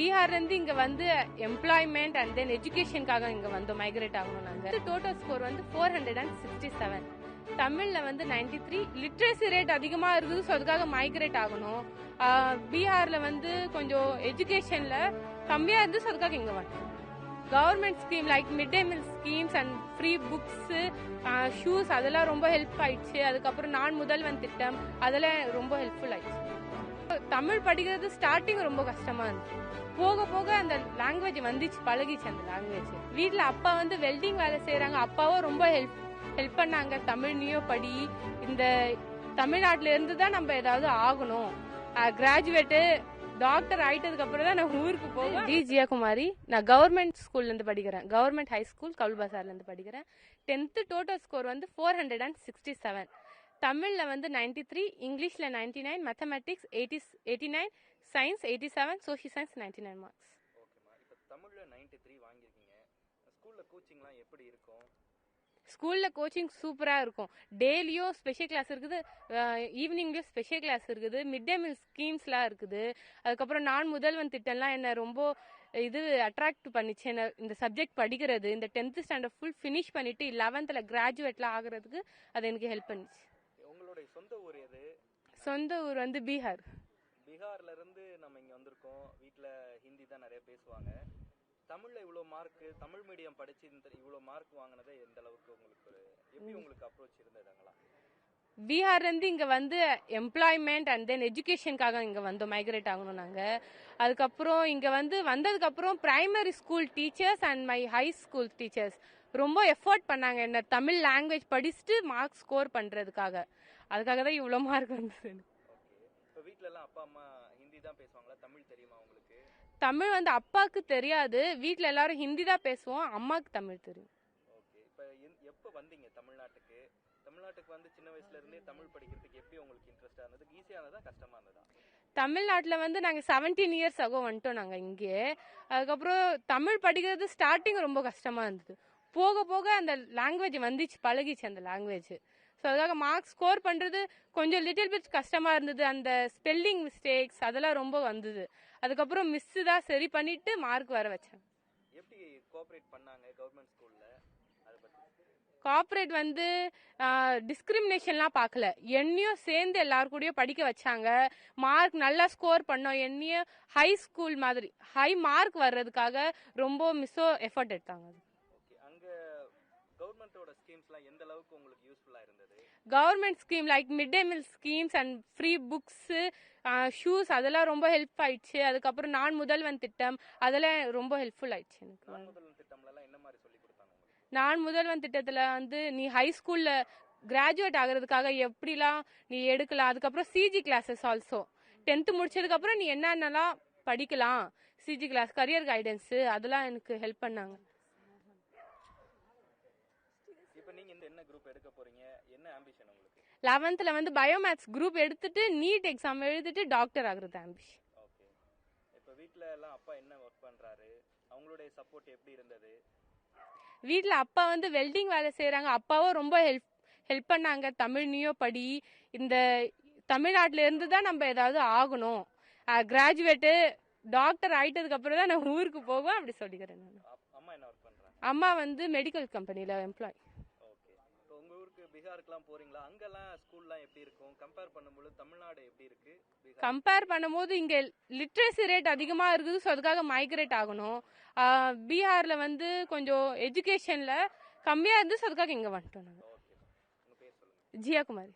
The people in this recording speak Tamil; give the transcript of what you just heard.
பீகார்லேருந்து இங்கே வந்து எம்ப்ளாய்மெண்ட் அண்ட் தென் எஜுகேஷனுக்காக இங்கே வந்தோம் மைக்ரேட் ஆகணும் நாங்கள் டோட்டல் ஸ்கோர் வந்து four hundred and sixty seven தமிழில் வந்து நைன்டி த்ரீ லிட்ரேசி ரேட் அதிகமாக இருக்குது ஸோ அதுக்காக மைக்ரேட் ஆகணும். பீகாரில் வந்து கொஞ்சம் எஜுகேஷனில் கம்மியாக இருந்து ஸோ அதுக்காக இங்கே வந்தோம் government scheme like mid day meal schemes and free books shoes அதெல்லாம் ரொம்ப ஹெல்ப் ஆயிடுச்சு. அதுக்கப்புறம் நான் முதல்வன் திட்டம் அதெல்லாம் ரொம்ப ஹெல்ப்ஃபுல் ஆயிடுச்சு. தமிழ் படிக்கிறது ஸ்டார்டிங் ரொம்ப கஷ்டமா இருந்துச்சு. போக போக அந்த லாங்குவேஜ் வந்துச்சு பழகிச்சு அந்த லாங்குவேஜ் வீட்டில் அப்பா வந்து வெல்டிங் வேலை செய்கிறாங்க அப்பாவும் ரொம்ப ஹெல்ப் ஹெல்ப் பண்ணாங்க. தமிழ் படி இந்த தமிழ்நாட்டில இருந்து தான் நம்ம ஏதாவது ஆகணும். கிராஜுவேட்டு டாக்டர் ஆயிட்டதுக்கு அப்புறம் தான் நான் ஊருக்கு போவேன் டி ஜியாகுமாரி நான் கவர்மெண்ட் ஸ்கூல்ல இருந்து படிக்கிறேன். கவர்மெண்ட் ஹை ஸ்கூல் கவுல் பசார்ல இருந்து படிக்கிறேன். டென்த்து டோட்டல் ஸ்கோர் வந்து four hundred and sixty seven தமிழில் வந்து நைன்டி த்ரீ இங்கிலீஷில் ninety nine mathematics eighty eighty nine science eighty seven social science ninety nine marks ஓகேம்மா இப்போ தமிழில் நைன்டி த்ரீ வாங்கியிருக்கீங்க. ஸ்கூலில் கோச்சிங்லாம் எப்படி இருக்கும்? ஸ்கூலில் கோச்சிங் சூப்பராக இருக்கும். டெய்லியும் ஸ்பெஷல் கிளாஸ் இருக்குது. ஈவினிங்லேயும் ஸ்பெஷல் கிளாஸ் இருக்குது. மிட் டே மீல் ஸ்கீம்ஸ்லாம் இருக்குது. அதுக்கப்புறம் நான் முதல்வன் திட்டம்லாம் என்ன ரொம்ப இது அட்ராக்ட் பண்ணிச்சு. என்ன இந்த சப்ஜெக்ட் படிக்கிறது இந்த டென்த்து ஸ்டாண்டர்ட் ஃபுல் ஃபினிஷ் பண்ணிட்டு லெவன்த்தில் கிராஜுவேட்லாம் ஆகுறதுக்கு அது எனக்கு ஹெல்ப் பண்ணிச்சு உங்களுடைய சொந்த ஊர் எது சொந்த ஊர் வந்து பீகார். பீகார்ல இருந்து நம்ம இங்க வந்திருக்கோம். வீட்ல ஹிந்தி தான் நிறைய பேசுவாங்க. தமிழ்ல இவ்வளவு மார்க் தமிழ் மீடியம் படிச்சு இவ்வளவு மார்க் வாங்கினது எந்த அளவுக்கு உங்களுக்கு ஒரு எப்படி உங்களுக்கு அப்ரோச் இருந்ததுங்களா பீகார்லேருந்து இங்கே வந்து எம்ப்ளாய்மெண்ட் அண்ட் தென் எஜுகேஷனுக்காக இங்கே வந்தோம் மைக்ரேட் ஆகணும் நாங்கள் அதுக்கப்புறம் இங்கே வந்து வந்ததுக்கப்புறம் primary school teachers and my high school teachers ரொம்ப எஃபோர்ட் பண்ணாங்க. என்ன தமிழ் லாங்குவேஜ் படிச்சுட்டு மார்க் ஸ்கோர் பண்ணுறதுக்காக அதுக்காக தான் இவ்வளோ மார்க் வந்தது. எனக்கு. ஓகே இப்போ வீட்ல எல்லாம் அப்பா அம்மா ஹிந்தி தான் பேசுவாங்களா? தமிழ் தெரியுமா உங்களுக்கு? தமிழ் வந்து அப்பாவுக்கு தெரியாது. வீட்டில் எல்லாரும் ஹிந்தி தான் பேசுவோம். அம்மாவுக்கு தமிழ் தெரியும். ஓகே. இப்போ எப்போ வந்தீங்க தமிழ்நாட்டுக்கு? தமிழ்நாட்டுக்கு வந்து சின்ன வயசுல இருந்தே தமிழ் படிக்கிறதுக்கு எப்படி உங்களுக்கு இன்ட்ரெஸ்டா இருந்தது? ஈஸியா இருந்ததா கஷ்டமா இருந்ததா? தமிழ்நாட்டில் வந்து நாங்கள் செவன்டீன் இயர்ஸ் ஆகோ வந்துட்டோம் நாங்கள் இங்கே. அதுக்கப்புறம் தமிழ் படிக்கிறது ஸ்டார்டிங் ரொம்ப கஷ்டமாக இருந்தது. போக போக அந்த லாங்குவேஜ் வந்துச்சு பழகிச்சு அந்த லாங்குவேஜ் ஸோ அதுக்காக மார்க் ஸ்கோர் பண்ணுறது கொஞ்சம் லிட்டில் பிட் கஷ்டமாக இருந்தது. அந்த ஸ்பெல்லிங் மிஸ்டேக்ஸ் அதெல்லாம் ரொம்ப வந்தது. அதுக்கப்புறம் மிஸ்ஸு தான் சரி பண்ணிட்டு மார்க் வர வச்சேன். எப்படி கோஆப்ரேட் பண்ணாங்க கவர்மெண்ட் ஸ்கூல்ல அதை கார்ப்பரேட் வந்து டிஸ்கிரிமினேஷன்லாம் பார்க்கல. என்னையும் சேர்ந்து எல்லார் கூடயும் படிக்க வச்சாங்க. மார்க் நல்லா ஸ்கோர் பண்ணோம். என்னையும் ஹை ஸ்கூல் மாதிரி ஹை மார்க் வர்றதுக்காக ரொம்ப மிஸ்ஸோ எஃபர்ட் எடுத்தாங்க ஓகே அங்க கவர்மெண்டோட ஸ்கீம்ஸ்லாம் எந்த அளவுக்கு உங்களுக்கு யூஸ்ஃபுல்லா இருந்தது? Government scheme like mid day meal schemes and free books shoes அதெல்லாம் ரொம்ப ஹெல்ப் ஆயிடுச்சு. அதுக்கப்புறம் நான் முதல்வன் திட்டம் அதெல்லாம் ரொம்ப ஹெல்ப்ஃபுல் ஆயிடுச்சு எனக்கு. நான் முதல்வன் திட்டம்லாம் என்ன மாதிரி சொல்லி கொடுத்தாங்க உங்களுக்கு? நான் முதல்வன் திட்டத்தில் வந்து நீ ஹை ஸ்கூலில் கிராஜுவேட் ஆகிறதுக்காக எப்படிலாம் நீ எடுக்கலாம்? அதுக்கப்புறம் சிஜி கிளாஸஸ் ஆல்சோ டென்த்து முடிச்சதுக்கப்புறம் நீ என்னென்னலாம் படிக்கலாம்? சிஜி கிளாஸ் கரியர் கைடன்ஸு அதெல்லாம் எனக்கு ஹெல்ப் பண்ணாங்க இப்போ நீங்க இந்த என்ன குரூப் எடுக்க போறீங்க என்ன ஆம்பிஷன் உங்களுக்கு? லெவன்த்தில் வந்து பயோமேத்ஸ் குரூப் எடுத்துட்டு நீட் எக்ஸாம் எழுதிட்டு டாக்டர் ஆகுறது ஆம்பிஷன் ஓகே இப்போ வீட்ல எல்லாம் அப்பா என்ன ஒர்க் பண்றாரு? அவங்களுடைய சப்போர்ட் எப்படி இருந்தது? வீட்டில் அப்பா வந்து வெல்டிங் வேலை செய்கிறாங்க அப்பாவும் ரொம்ப ஹெல்ப் ஹெல்ப் பண்ணாங்க. தமிழ் நீயோ படி இந்த தமிழ்நாட்டில இருந்து தான் நம்ம ஏதாவது ஆகணும். கிராஜுவேட்டு டாக்டர் ஆயிட்டதுக்கு அப்புறம் தான் நான் ஊருக்கு போவேன். அப்படி சொல்லிக்கிறேன் நான். அம்மா வந்து மெடிக்கல் கம்பெனியில் எம்ப்ளாய் ஓகே இப்போ உங்க ஊருக்கு பீகாருக்குலாம் போறீங்களா? அங்கெல்லாம் ஸ்கூல்லாம் எப்படி இருக்கும்? கம்பேர் பண்ணும்போது தமிழ்நாடு எப்படி இருக்கு? கம்பேர் பண்ணும்போது இங்கே லிட்ரேசி ரேட் அதிகமாக இருக்குது ஸோ அதுக்காக மைக்ரேட் ஆகணும். பீகாரில் வந்து கொஞ்சம் எஜுகேஷனில் கம்மியாக இருந்து ஸோ அதுக்காக இங்கே வந்துட்டோம் நாங்கள் சொல்லுங்க. ஜியாகுமாரி.